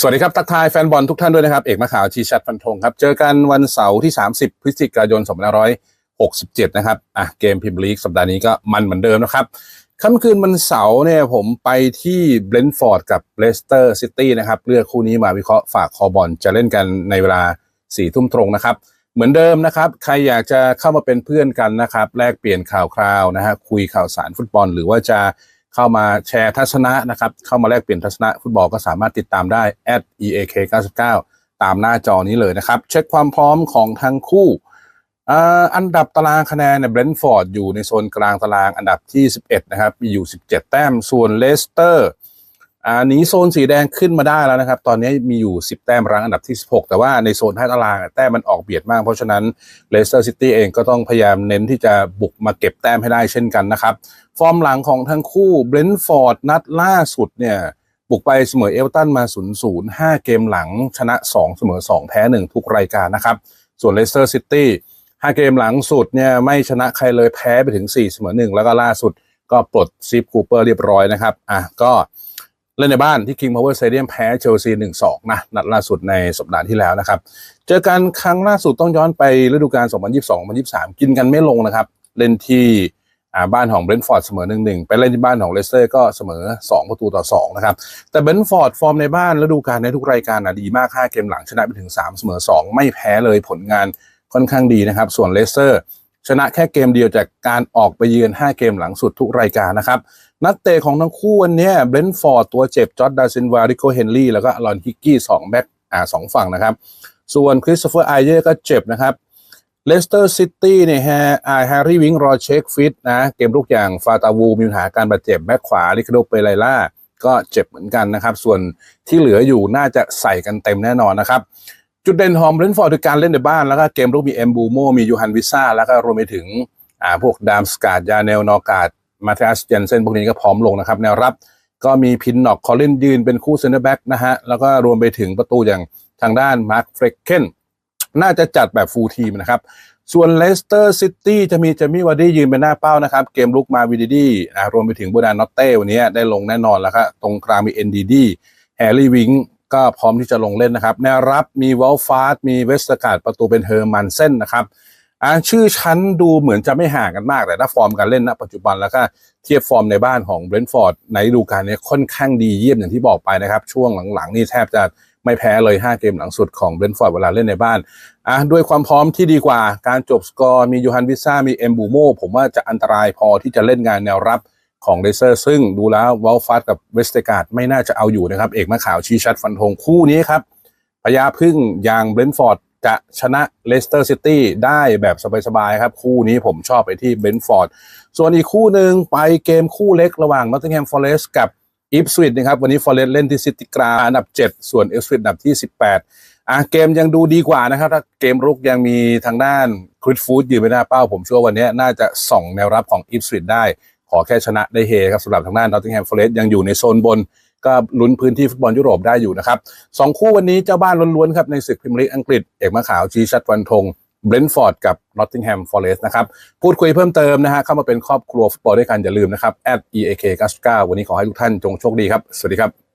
สวัสดีครับ ทักทายแฟนบอลทุกท่านด้วยนะครับ เอกมาข่าวชีชัดฟันธงครับ เจอกันวันเสาร์ที่ 30 พฤศจิกายน2567 นะครับอะเกมพิมพ์ลีกสัปดาห์นี้ก็มันเหมือนเดิมนะครับค่ำคืนวันเสาร์เนี่ยผมไปที่เบรนท์ฟอร์ดกับเลสเตอร์ซิตี้นะครับเลือกคู่นี้มาวิเคราะห์ฝากคอบอลจะเล่นกันในเวลา4ทุ่มตรงนะครับ เหมือนเดิมนะครับ ใครอยากจะเข้ามาเป็นเพื่อนกันนะครับแลกเปลี่ยนข่าวคราวนะฮะคุยข่าวสารฟุตบอล หรือว่าจะ เข้ามาแชร์ทัศนะนะครับ เข้ามาแลกเปลี่ยนทัศนะฟุตบอลก็สามารถติดตามได้ @eak99 ตามหน้าจอนี้เลยนะครับ เช็คความพร้อมของทั้งคู่อันดับตารางคะแนนเนี่ยเบรนท์ฟอร์ดอยู่ในโซนกลางตารางอันดับที่ 11 นะครับ มีอยู่ 17 แต้ม ส่วนเลสเตอร์ อ่าหนีโซนสีแดงขึ้นมาได้แล้วนะครับ ตอนนี้มีอยู่ 10 แต้มรั้งอันดับที่ 16 แต่ว่าในโซนท้ายตารางแต้มมันออกเบียดมาก เพราะฉะนั้นเลสเตอร์ซิตี้เองก็ต้องพยายามเน้นที่จะบุกมาเก็บแต้มให้ได้เช่นกันนะครับ ฟอร์มหลังของทั้งคู่เบรนท์ฟอร์ดนัดล่าสุดเนี่ยบุกไปเสมอเอลตันมา 0 0 5 เกมหลังชนะ 2 เสมอ 2 แพ้ 1 ทุกรายการนะครับ ส่วนเลสเตอร์ซิตี้5เกมหลังสุดเนี่ยไม่ชนะใครเลยแพ้ไปถึง 4 เสมอ 1 แล้วก็ล่าสุดก็ปลดซีฟคูเปอร์เรียบร้อยนะครับอะก็ เล่นในบ้านที่ King Power Stadium แพ้เชลซี1-2นะนัดล่าสุดในสัปดาห์ที่แล้วนะครับ เจอกันครั้งล่าสุดต้องย้อนไปฤดูกาล 2022-2023 กินกันไม่ลงนะครับ เล่นที่บ้านของเบรนท์ฟอร์ดเสมอหนึ่งหนึ่งไปเล่นที่บ้านของเลสเตอร์ก็เสมอ 2 ประตูต่อ 2 นะครับ แต่เบรนท์ฟอร์ดฟอร์มในบ้านฤดูกาลในทุกรายการนะดีมาก 5 เกมหลังชนะไปถึง 3 เสมอ 2 ไม่แพ้เลยผลงานค่อนข้างดีนะครับ ส่วนเลสเตอร์ ชนะแค่เกมเดียวจากการออกไปเยือน 5 เกมหลังสุดทุกรายการนะครับ นักเตะของทั้งคู่วันนี้เบรนฟอร์ดตัวเจ็บจอร์ดดาซินวาริโกเฮนรี่แล้วก็อลอนฮิกกี้สองแบ็คอ่าสองฝั่งนะครับ ส่วนคริสโตเฟอร์ไอเยอร์ก็เจ็บนะครับเลสเตอร์ซิตี้เนี่ยฮะอแฮร์รี่วิงรอเช็คฟิตนะเกมลูกอย่างฟาตาวูมีปัญหาการบาดเจ็บแบ็คขวาลิคาโดเปไลล่าก็เจ็บเหมือนกันนะครับ ส่วนที่เหลืออยู่น่าจะใส่กันเต็มแน่นอนนะครับ จุดเด่นของเบรนท์ฟอร์ดคือการเล่นในบ้านแล้วก็เกมลุกมีเอมบูโมมียูฮันวิซ่าแล้วก็รวมไปถึงอ่าพวกดามสกาดยาเนลนอกาดมาเทอัสเจนเซนพวกนี้ก็พร้อมลงนะครับแนวรับก็มีพินนอกคอลลินยืนเป็นคู่เซนเตอร์แบ็กนะฮะ แล้วก็รวมไปถึงประตูอย่างทางด้านมาร์คเฟรกเคนน่าจะจัดแบบฟูลทีมนะครับ ส่วนเลสเตอร์ซิตี้จะมีเจมี่วาร์ดี้ยืนเป็นหน้าเป้านะครับ เกมลุกมาวิดีดีรวมไปถึงบูดานอตเต้วันนี้ได้ลงแน่นอนแล้วครับตรงกลางมีเอ็นดีดีแฮร์รี่วิง ก็พร้อมที่จะลงเล่นนะครับแนวรับมีวอลฟาร์ดมีเวสต์การ์ดประตูเป็นเฮอร์มันเซนนะครับอ่าชื่อชั้นดูเหมือนจะไม่ห่างกันมากแต่ถ้าฟอร์มการเล่นณปัจจุบันแล้วก็เทียบฟอร์มในบ้านของเบรนท์ฟอร์ดในฤดูกาลนี้ค่อนข้างดีเยี่ยมอย่างที่บอกไปนะครับ ช่วงหลังๆ นี่แทบจะไม่แพ้เลย 5 เกมหลังสุดของเบรนท์ฟอร์ดเวลาเล่นในบ้านอะด้วยความพร้อมที่ดีกว่าการจบสกอร์มียูฮันวิซ่ามีเอ็มบูโมผมว่าจะอันตรายพอที่จะเล่นงานแนวรับ ของเลเซอร์ซึ่งดูแล้ววอลฟัสกับเวสเตการ์ดไม่น่าจะเอาอยู่นะครับ เอกมะขาวชี้ชัดฟันธงคู่นี้ครับพญาพึ่งอย่างเบรนฟอร์ดจะชนะเลสเตอร์ซิตี้ได้แบบสบายๆครับ คู่นี้ผมชอบไปที่เบรนฟอร์ดส่วนอีกคู่หนึ่งไปเกมคู่เล็กระหว่างนอตติงแฮมฟอร์เรสต์กับอิฟสวิตนะครับ วันนี้ฟอร์เรสต์เล่นที่ซิตี้กราอันดับ 7 ส่วนอิฟสวิตอันดับที่ 18อะเกมยังดูดีกว่านะครับ ถ้าเกมรุกยังมีทางด้านคริสฟูดยืนไปหน้าเป้า ผมเชื่อวันนี้น่าจะส่องแนวรับของอิฟสวิตได้ ขอแค่ชนะได้เฮครับสำหรับทางด้านนอตติงแฮมฟอเรสต์ยังอยู่ในโซนบน ก็ลุ้นพื้นที่ฟุตบอลยุโรปได้อยู่นะครับสองคู่วันนี้เจ้าบ้านล้วนๆครับในศึกพรีเมียร์ลีกอังกฤษเอกมะขาวชีชัดวันธงเบรนท์ฟอร์ดกับนอตติงแฮมฟอเรสต์นะครับ พูดคุยเพิ่มเติมนะฮะเข้ามาเป็นครอบครัวฟุตบอลด้วยกันอย่าลืมนะครับ @eak99 วันนี้ขอให้ทุกท่านจงโชคดีครับ สวัสดีครับ